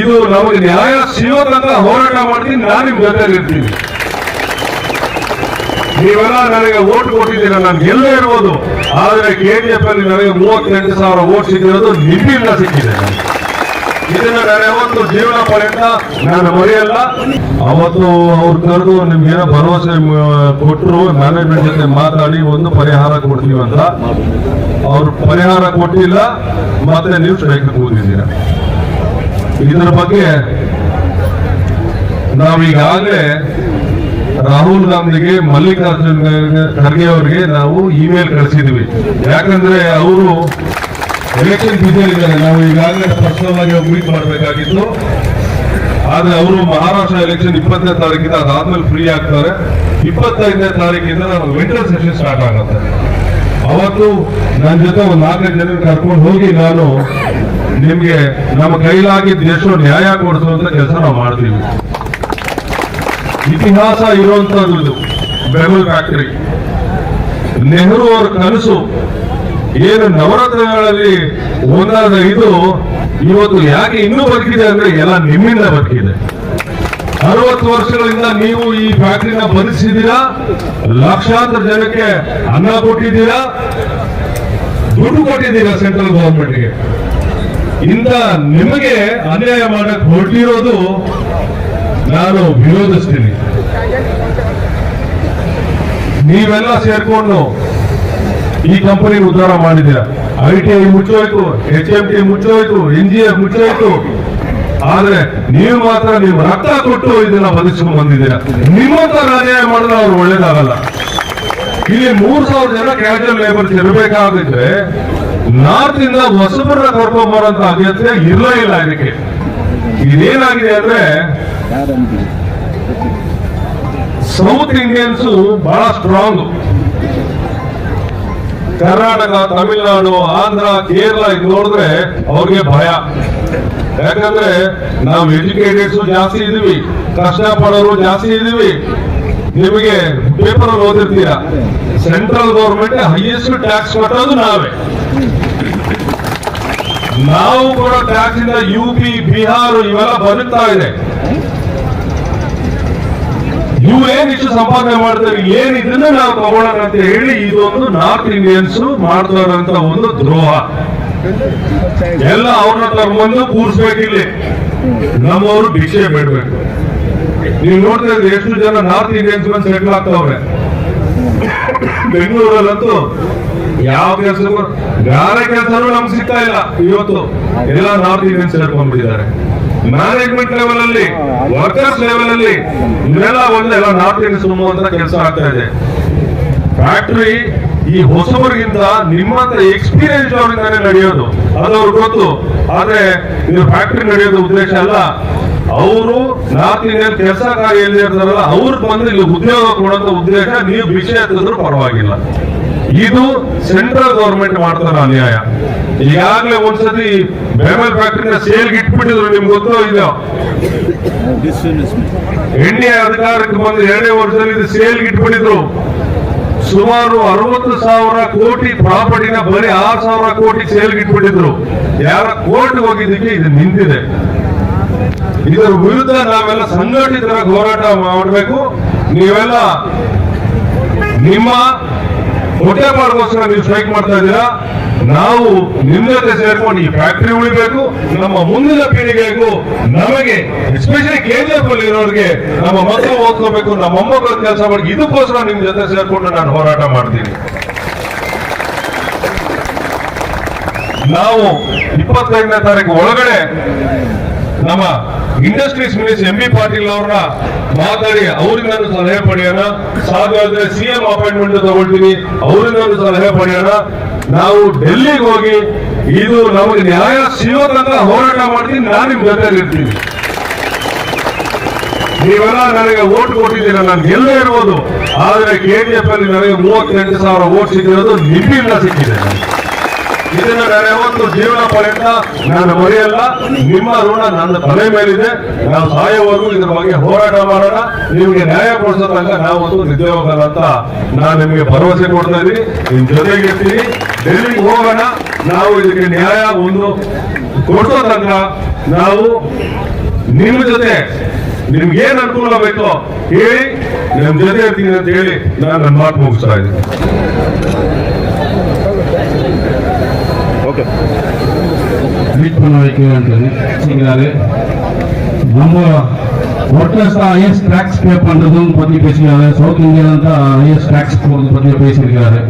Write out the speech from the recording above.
ಇದು ನಮಗೆ ನ್ಯಾಯ ಸಿಗೋ ಹೋರಾಟ ಮಾಡ್ತೀನಿ, ನಾನು ನಿಮ್ ಜೊತೆಲಿ ಇರ್ತೀನಿ. ನೀವೆಲ್ಲ ನನಗೆ ಓಟ್ ಕೊಟ್ಟಿದ್ದೀರ, ನಾನು ಗೆಲ್ಲೇ ಇರ್ಬೋದು. ಆದ್ರೆ ಕೆಡಿಎಫ್ ಅಲ್ಲಿ ನನಗೆ ಮೂವತ್ತೆಂಟು ಸಾವಿರ ಓಟ್ ಸಿಕ್ಕಿರೋದು ನಿಮ್ಮಿಂದ ಸಿಕ್ಕಿದೆ. ಇದನ್ನ ನಾನು ಯಾವತ್ತು ಜೀವನ ಪರ್ಯಂತ ನಾನು ಮರೆಯಲ್ಲ. ಅವತ್ತು ಅವ್ರು ಕರೆದು ನಿಮ್ಗೆ ಏನೋ ಭರವಸೆ ಕೊಟ್ಟರು ಮ್ಯಾನೇಜ್ಮೆಂಟ್ ಜೊತೆ ಮಾತಾಡಿ ಒಂದು ಪರಿಹಾರ ಕೊಡ್ತೀವಿ ಅಂತ. ಅವ್ರು ಪರಿಹಾರ ಕೊಟ್ಟಿಲ್ಲ, ಮತ್ತೆ ನೀವು ಸ್ಟ್ರೈಕ್ ಕೂತಿದ್ದೀರ ಇದರ ಬಗ್ಗೆ ನಾವೀಗಾಗಲೇ ರಾಹುಲ್ ಗಾಂಧಿಗೆ ಮಲ್ಲಿಕಾರ್ಜುನ್ ಖರ್ಗೆ ಅವರಿಗೆ ನಾವು ಇಮೇಲ್ ಕಳಿಸಿದ್ವಿ. ಯಾಕಂದ್ರೆ ಅವರು ಎಲೆಕ್ಷನ್ ಬಿಸಿಲಿದ್ದಾರೆ ನಾವು ಈಗಾಗಲೇ ಸ್ಪಷ್ಟವಾಗಿ ಮೀಟ್ ಮಾಡಬೇಕಾಗಿತ್ತು. ಆದ್ರೆ ಅವರು ಮಹಾರಾಷ್ಟ್ರ ಎಲೆಕ್ಷನ್ ಇಪ್ಪತ್ತನೇ ತಾರೀಕಿಂದ ಅದಾದ್ಮೇಲೆ ಫ್ರೀ ಆಗ್ತಾರೆ. ಇಪ್ಪತ್ತೈದನೇ ತಾರೀಕಿಂದ ನಾವು ವಿಂಟರ್ ಸೆಷನ್ ಸ್ಟಾರ್ಟ್ ಆಗುತ್ತೆ. ಅವತ್ತು ನನ್ನ ಜೊತೆ ಒಂದು ನಾಲ್ಕೈದು ಜನ ಕರ್ಕೊಂಡು ಹೋಗಿ ನಾನು ನಿಮ್ಗೆ ನಮ್ಮ ಕೈಲಾಗಿದ್ದ ಎಷ್ಟು ನ್ಯಾಯ ಕೊಡಿಸುವಂತ ಕೆಲಸ ನಾವು ಮಾಡ್ತೀವಿ. ಇತಿಹಾಸ ಇರುವಂತದ್ದು ಬೆಂಗಳೂರು ಫ್ಯಾಕ್ಟರಿ ನೆಹರು ಅವರ ಕನಸು ಏನು ನವರತ್ನಗಳಲ್ಲಿ ಒಂದಾದ ಇದು ಇವತ್ತು ಯಾಕೆ ಇನ್ನೂ ಬದುಕಿದೆ ಅಂದ್ರೆ ಎಲ್ಲ ನಿಮ್ಮಿಂದ ಬದುಕಿದೆ. ಅರವತ್ತು ವರ್ಷಗಳಿಂದ ನೀವು ಈ ಫ್ಯಾಕ್ಟರಿನ ಬದುಕಿಸಿದ್ದೀರಾ ಲಕ್ಷಾಂತರ ಜನಕ್ಕೆ ಅನ್ನ ಕೊಟ್ಟಿದ್ದೀರಾ? ದುಡ್ಡು ಕೊಟ್ಟಿದ್ದೀರಾ ಸೆಂಟ್ರಲ್ ಗವರ್ಮೆಂಟ್ಗೆ ಇಂಥ ನಿಮಗೆ ಅನ್ಯಾಯ ಮಾಡಕ್ ಹೊರಟಿರೋದು ನಾನು ವಿರೋಧಿಸ್ತೀನಿ. ನೀವೆಲ್ಲ ಸೇರ್ಕೊಂಡು ಈ ಕಂಪನಿ ಉದ್ಧಾರ ಮಾಡಿದ್ದೀರಾ? ಐ ಟಿ ಐ ಮುಚ್ಚೋಯ್ತು, ಎಚ್ ಎಂ ಟಿ ಮುಚ್ಚೋಯ್ತು, ಎನ್ ಜಿ ಎಫ್ ಮುಚ್ಚೋಯ್ತು. ಆದ್ರೆ ನೀವು ಮಾತ್ರ ನೀವು ರಕ್ತ ಕೊಟ್ಟು ಇದನ್ನ ಬದುಕಿಸ್ಕೊಂಡು ಬಂದಿದ್ದೀರಾ? ನಿಮ್ಮಂತ ಅನ್ಯಾಯ ಮಾಡಿದ್ರೆ ಅವ್ರು ಒಳ್ಳೇದಾಗಲ್ಲ. ಇಲ್ಲಿ ಮೂರ್ ಸಾವಿರ ಜನ ಕ್ಯಾಶುವಲ್ ಲೇಬರ್ಸ್ ಇರಬೇಕಾಗಿದ್ರೆ ನಾರ್ತ್ ಇಂದ ಹೊಸಬರನ್ನ ಕರ್ಕೊಂಡ್ ಬರೋಂತ ಅಭ್ಯರ್ಥಿ ಇರಲೇ ಇಲ್ಲ ಇದಕ್ಕೆ. ಇದೇನಾಗಿದೆ ಅಂದ್ರೆ ಸೌತ್ ಇಂಡಿಯನ್ಸ್ ಬಹಳ ಸ್ಟ್ರಾಂಗ್ ಕರ್ನಾಟಕ, ತಮಿಳುನಾಡು, ಆಂಧ್ರ, ಕೇರಳ ಇದು ನೋಡಿದ್ರೆ ಅವ್ರಿಗೆ ಭಯ. ಯಾಕಂದ್ರೆ ನಾವು ಎಜುಕೇಟೆಡ್ಸ್ ಜಾಸ್ತಿ ಇದೀವಿ ಕಷ್ಟ ಪಡೋರು ಜಾಸ್ತಿ ಇದೀವಿ. ನಿಮಗೆ ಪೇಪರ್ ಓದಿರ್ತೀರಾ? ಸೆಂಟ್ರಲ್ ಗೌರ್ಮೆಂಟ್ ಹೈಯೆಸ್ಟ್ ಟ್ಯಾಕ್ಸ್ ಕಟ್ಟೋದು ನಾವೇ. ನಾವು ಕೂಡ ಟ್ಯಾಕ್ಸ್ ಇಂದ ಯು ಪಿ ಬಿಹಾರ ಇವೆಲ್ಲ ಬರುತ್ತಾ ಇದೆ. ನೀವು ಏನ್ ಇಷ್ಟು ಸಂಪಾದನೆ ಮಾಡ್ತಾರೆ ಏನ್ ಇದನ್ನ ನಾವು ತಗೊಳ್ಳೋಣ ಅಂತ ಹೇಳಿ ಇದೊಂದು ನಾರ್ತ್ ಇಂಡಿಯನ್ಸ್ ಮಾಡ್ತಾರಂತ ಒಂದು ದ್ರೋಹ. ಎಲ್ಲ ಅವ್ರನ್ನ ತಗೊಂಡು ಕೂರ್ಸ್ಬೇಕಿಲ್ಲಿ. ನಮ್ಮವರು ಭಿಕ್ಷೆ ಬಿಡ್ಬೇಕು. ನೀವು ನೋಡ್ತಾ ಇದ್ರೆ ಎಷ್ಟು ಜನ ನಾರ್ತ್ ಇಂಡಿಯನ್ಸ್ ಸೆಟ್ಲ್ ಆಗ್ತಾವ್ರೆ? ಬೆಂಗಳೂರಲ್ಲಂತೂ ಯಾವ ಕೆಲಸ ಯಾರ ಕೆಲಸನೂ ನಮ್ಗೆ ಸಿಗ್ತಾ ಇಲ್ಲ. ಇವತ್ತು ಎಲ್ಲ ನಾರ್ತ್ ಇಂಡಿಯನ್ಸ್ ಹೇಳ್ಕೊಂಡ್ಬಿಟ್ಟಿದ್ದಾರೆ ಮ್ಯಾನೇಜ್ಮೆಂಟ್ ಲೆವೆಲ್ ಅಲ್ಲಿ ವರ್ಕರ್ಸ್ ಲೆವೆಲ್ ಅಲ್ಲಿ ಇವೆಲ್ಲ ಒಂದು, ಎಲ್ಲ ನಾರ್ತ್ ಇಂಡಿಯನ್ಸ್ ತುಂಬುವಂತ ಕೆಲಸ ಆಗ್ತಾ ಇದೆ. ಫ್ಯಾಕ್ಟರಿ ಈ ಹೊಸಬರಿಗಿಂತ ನಿಮ್ಮಂತ ಎಕ್ಸ್ಪೀರಿಯನ್ಸ್ ಅವರಿಂದಾನೇ ನಡೆಯೋದು. ಅದು ಅವ್ರಿಗೆ ಗೊತ್ತು. ಆದ್ರೆ ಇದು ಫ್ಯಾಕ್ಟರಿ ನಡೆಯೋದು ಉದ್ದೇಶ ಅಲ್ಲ. ಅವರು ನಾರ್ತ್ ಇಂಡಿಯನ್ ಕೆಲಸ ಕಾರ್ಯ ಇರ್ತಾರಲ್ಲ, ಅವ್ರು ಬಂದು ಇಲ್ಲಿ ಉದ್ಯೋಗ ಕೊಡುವಂತ ಉದ್ದೇಶ, ನೀವು ವಿಷಯ ಪರವಾಗಿಲ್ಲ. ಇದು ಸೆಂಟ್ರಲ್ ಗವರ್ಮೆಂಟ್ ಮಾಡ್ತಾರ ಅನ್ಯಾಯ. ಈಗಾಗಲೇ ಒಂದ್ಸತಿ ಬೆಮಲ್ ಫ್ಯಾಕ್ಟರಿನ ಸೇಲ್ಗೆ ಇಟ್ಬಿಟ್ಟಿದ್ರು, ನಿಮ್ಗೆ ಗೊತ್ತೋ ಇದು ಎಣ್ಣೆ ಅಧಿಕಾರಕ್ಕೆ ಬಂದು ಎರಡನೇ ವರ್ಷದಲ್ಲಿ ಇದು ಸೇಲ್ಗೆ ಇಟ್ಬಿಟ್ಟಿದ್ರು. ಸುಮಾರು ಅರವತ್ತು ಸಾವಿರ ಕೋಟಿ ಪ್ರಾಪರ್ಟಿನ ಬರೀ ಆರು ಸಾವಿರ ಕೋಟಿ ಸೇಲ್ಗೆ ಇಟ್ಬಿಟ್ಟಿದ್ರು. ಯಾರ ಕೋರ್ಟ್ ಹೋಗಿದ್ದಕ್ಕೆ ಇದು ನಿಂತಿದೆ. ಇದರ ವಿರುದ್ಧ ನಾವೆಲ್ಲ ಸಂಘಟಿತರ ಹೋರಾಟ ಮಾಡಬೇಕು. ನೀವೆಲ್ಲ ನಿಮ್ಮ ಹೊಟ್ಟೆಪಾಡಿಗೋಸ್ಕರ ನೀವು ಸ್ಟ್ರೈಕ್ ಮಾಡ್ತಾ ಇದ್ದೀರಾ? ನಾವು ನಿಮ್ಮ ಜೊತೆ ಸೇರ್ಕೊಂಡು ಈ ಫ್ಯಾಕ್ಟರಿ ಉಳಿಬೇಕು, ನಮ್ಮ ಮುಂದಿನ ಪೀಳಿಗೆಗೂ ನಮಗೆ ಎಸ್ಪೆಷಲಿ ಕೇಂದ್ರದಲ್ಲಿ ಇರೋರಿಗೆ ನಮ್ಮ ಮಕ್ಕಳು ಓದ್ಕೋಬೇಕು, ನಮ್ಮ ಮೊಮ್ಮಕ್ಕಳ ಕೆಲಸ ಮಾಡಿ, ಇದಕ್ಕೋಸ್ಕರ ನಿಮ್ ಜೊತೆ ಸೇರ್ಕೊಂಡು ನಾನು ಹೋರಾಟ ಮಾಡ್ತೀನಿ. ನಾವು ಇಪ್ಪತ್ತೈದನೇ ತಾರೀಕು ಒಳಗಡೆ ನಮ್ಮ industries minister M B Patil ಅವ್ರನ್ನ ಮಾತಾಡಿ, ಅವರಿಂದ ಸಲಹೆ ಪಡೆಯೋಣ. ಸಾಧ್ಯ ಸಿಎಂ ಅಪಾಯಿಂಟ್ಮೆಂಟ್ ತಗೊಳ್ತೀನಿ, ಅವರಿಂದ ಸಲಹೆ ಪಡೆಯೋಣ. ನಾವು ಡೆಲ್ಲಿಗೆ ಹೋಗಿ, ಇದು ನಮಗೆ ನ್ಯಾಯ ಸಿಗೋ ಹೋರಾಟ ಮಾಡ್ತೀನಿ, ನಾನು ನಿಮ್ ಇರ್ತೀನಿ. ನೀವೆಲ್ಲ ನನಗೆ ಓಟ್ ಕೊಟ್ಟಿದ್ದೀರ, ನಾನು ಗೆಲ್ಲೇ ಇರ್ಬೋದು. ಆದ್ರೆ ಕೆಡಿಎಫ್ ಅಲ್ಲಿ ನನಗೆ ಮೂವತ್ತೆಂಟು ಸಾವಿರ ಓಟ್ ಸಿಕ್ಕಿರೋದು ನಿಮ್ಮಿಂದ ಸಿಕ್ಕಿದೆ. ಇದನ್ನ ನಾನು ಯಾವತ್ತು ಜೀವನ ಪರ್ಯಂತ ನಾನು ಮರೆಯಲ್ಲ ನಿಮ್ಮ ಋಣ ನನ್ನ ತಲೆ ಮೇಲಿದೆ. ನಾವು ಸಾಯೋವರೆಗೂ ಇದ್ರ ಬಗ್ಗೆ ಹೋರಾಟ ಮಾಡೋಣ. ನಿಮಗೆ ನ್ಯಾಯ ಕೊಡಿಸೋ ತನಕ ನಾವು ಒಂದು ನಿದ್ದೆ ಅಂತ ನಾನು ನಿಮಗೆ ಭರವಸೆ ಕೊಡ್ತಾ ಇದ್ದೀನಿ. ನಿಮ್ ಜೊತೆಗಿರ್ತೀನಿ ಡೆಲ್ಲಿಗೆ ಹೋಗೋಣ. ನಾವು ಇದಕ್ಕೆ ನ್ಯಾಯ ಒಂದು ಕೊಡಿಸೋ ತನಕ ನಾವು ನಿಮ್ಮ ಜೊತೆ ನಿಮ್ಗೆ ಏನ್ ಅನುಕೂಲ ಬೇಕೋ ಹೇಳಿ, ನಿಮ್ ಜೊತೆ ಇರ್ತೀನಿ ಅಂತ ಹೇಳಿ ನಾನು ನನ್ನ ಮಾತು ಮುಗಿಸ್ತಾ ಇದ್ದೀನಿ. வரைக்கும் மீட் பண்ண வைக்கிறாரு நம்ம ஒர்க்கர்ஸ் ஐஎஸ் டேக்ஸ் பே பண்ணுறதுன்னு பற்றி பேசியிருக்காரு சவுத் இந்தியாவில் தான் ஐஎஸ் டேக்ஸ் போகிறது பற்றி பேசியிருக்காரு